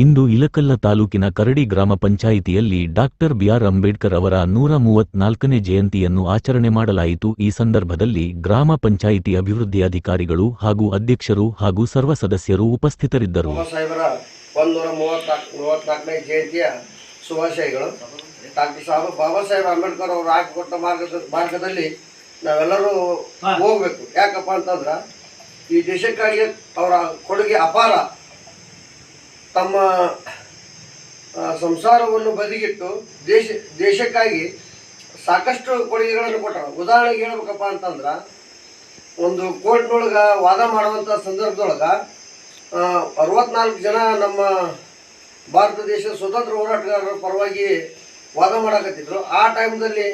ಇಂದು ಇಲಕಲ್ಲ ತಾಲೂಕಿನ ಕರಡಿ ಗ್ರಾಮ ಪಂಚಾಯಿತಿಯಲ್ಲಿ ಡಾಕ್ಟರ್ ಬಿಆರ್ ಅಂಬೇಡ್ಕರ್ ಅವರ ನೂರ ಮೂವತ್ನಾಲ್ಕನೇ ಜಯಂತಿಯನ್ನು ಆಚರಣೆ ಮಾಡಲಾಯಿತು. ಈ ಸಂದರ್ಭದಲ್ಲಿ ಗ್ರಾಮ ಪಂಚಾಯಿತಿ ಅಭಿವೃದ್ಧಿ ಅಧಿಕಾರಿಗಳು ಹಾಗೂ ಅಧ್ಯಕ್ಷರು ಹಾಗೂ ಸರ್ವ ಸದಸ್ಯರು ಉಪಸ್ಥಿತರಿದ್ದರು. ಶುಭಾಶಯಗಳು. ಡಾಕ್ಟರ್ ಸಾಹೇಬ್ ಬಾಬಾ ಸಾಹೇಬ್ ಅಂಬೇಡ್ಕರ್ ಅವರು ಹಾಕಿಕೊಟ್ಟ ಮಾರ್ಗದ ಮಾರ್ಗದಲ್ಲಿ ನಾವೆಲ್ಲರೂ ಹೋಗ್ಬೇಕು. ಯಾಕಪ್ಪ ಅಂತಂದ್ರೆ ಈ ದೇಶಕ್ಕಾಗಿ ಅವರ ಕೊಡುಗೆ ಅಪಾರ. ತಮ್ಮ ಸಂಸಾರವನ್ನು ಬದಿಗಿಟ್ಟು ದೇಶ, ದೇಶಕ್ಕಾಗಿ ಸಾಕಷ್ಟು ಕೊಡುಗೆಗಳನ್ನು ಕೊಟ್ಟರು. ಉದಾಹರಣೆಗೆ ಹೇಳ್ಬೇಕಪ್ಪ ಅಂತಂದ್ರೆ, ಒಂದು ಕೋರ್ಟ್ನೊಳಗೆ ವಾದ ಮಾಡುವಂಥ ಸಂದರ್ಭದೊಳಗೆ ಅರವತ್ನಾಲ್ಕು ಜನ ನಮ್ಮ ಭಾರತ ದೇಶದ ಸ್ವತಂತ್ರ ಹೋರಾಟಗಾರರ ಪರವಾಗಿ ವಾದ ಮಾಡಕತ್ತಿದ್ರು. ಆ ಟೈಮ್ದಲ್ಲಿ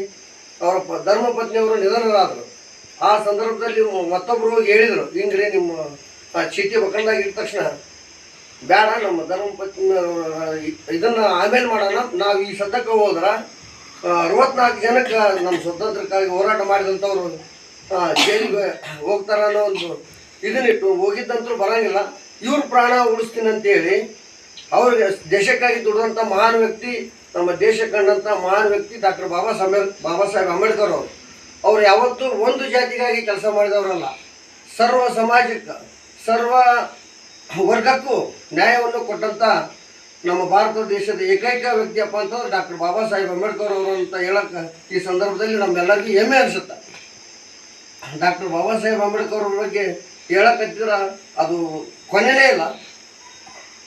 ಅವರ ಧರ್ಮಪತ್ನಿಯವರು ನಿಧನರಾದರು. ಆ ಸಂದರ್ಭದಲ್ಲಿ ಮತ್ತೊಬ್ಬರು ಹೋಗಿ ಹೇಳಿದರು, ಹಿಂಗ್ರಿ ನಿಮ್ಮ ಚೀಟಿ ಬಕ್ಕಂದಾಗ ಇದ್ದ ತಕ್ಷಣ ಬೇಡ, ನಮ್ಮ ಧರ್ಮ ಪತ್ನಿ ಇದನ್ನು ಆಮೇಲೆ ಮಾಡೋಣ. ನಾವು ಈ ಸದ್ಯಕ್ಕೆ ಹೋದ್ರೆ ಅರವತ್ನಾಲ್ಕು ಜನಕ್ಕೆ ನಮ್ಮ ಸ್ವತಂತ್ರಕ್ಕಾಗಿ ಹೋರಾಟ ಮಾಡಿದಂಥವ್ರು ಜೈಲಿಗೆ ಹೋಗ್ತಾರ ಅನ್ನೋ ಒಂದು ಇದನ್ನಿಟ್ಟು ಹೋಗಿದ್ದಂತರೂ ಬರೋಂಗಿಲ್ಲ. ಇವ್ರ ಪ್ರಾಣ ಉಳಿಸ್ತೀನಿ ಅಂತೇಳಿ ಅವ್ರಿಗೆ ದೇಶಕ್ಕಾಗಿ ದುಡಿದಂಥ ಮಹಾನ್ ವ್ಯಕ್ತಿ, ನಮ್ಮ ದೇಶ ಕಂಡಂಥ ಮಹಾನ್ ವ್ಯಕ್ತಿ ಡಾಕ್ಟರ್ ಬಾಬಾ ಸಾಹೇಬ್ ಬಾಬಾ ಸಾಹೇಬ್ ಅಂಬೇಡ್ಕರ್ ಅವರು. ಅವ್ರು ಯಾವತ್ತೂ ಒಂದು ಜಾತಿಗಾಗಿ ಕೆಲಸ ಮಾಡಿದವರಲ್ಲ. ಸರ್ವ ಸಮಾಜಕ್ಕೆ, ಸರ್ವ ವರ್ಗಕ್ಕೂ ನ್ಯಾಯವನ್ನು ಕೊಟ್ಟಂಥ ನಮ್ಮ ಭಾರತ ದೇಶದ ಏಕೈಕ ವ್ಯಕ್ತಿಯಪ್ಪ ಅಂತಂದ್ರೆ ಡಾಕ್ಟರ್ ಬಾಬಾ ಸಾಹೇಬ್ ಅಂಬೇಡ್ಕರ್ ಅವರು ಅಂತ ಹೇಳಕ್ಕೆ ಈ ಸಂದರ್ಭದಲ್ಲಿ ನಮ್ಮೆಲ್ಲರಿಗೂ ಹೆಮ್ಮೆ ಅನಿಸುತ್ತೆ. ಡಾಕ್ಟರ್ ಬಾಬಾ ಸಾಹೇಬ್ ಅಂಬೇಡ್ಕರ್ ಅವ್ರ ಬಗ್ಗೆ ಹೇಳಕತ್ತಿದ್ರೆ ಅದು ಕೊನೆಯೇ ಇಲ್ಲ.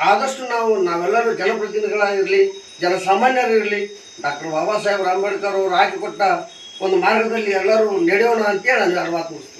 ಆದಷ್ಟು ನಾವು, ನಾವೆಲ್ಲರೂ ಜನಪ್ರತಿನಿಧಿಗಳಾಗಿರಲಿ, ಜನಸಾಮಾನ್ಯರಿರಲಿ, ಡಾಕ್ಟರ್ ಬಾಬಾ ಸಾಹೇಬ್ ಅಂಬೇಡ್ಕರ್ ಅವರು ಹಾಕಿಕೊಟ್ಟ ಒಂದು ಮಾರ್ಗದಲ್ಲಿ ಎಲ್ಲರೂ ನಡೆಯೋಣ ಅಂತೇಳಿ ನಾನು ಮುಗಿಸ್ತೀನಿ.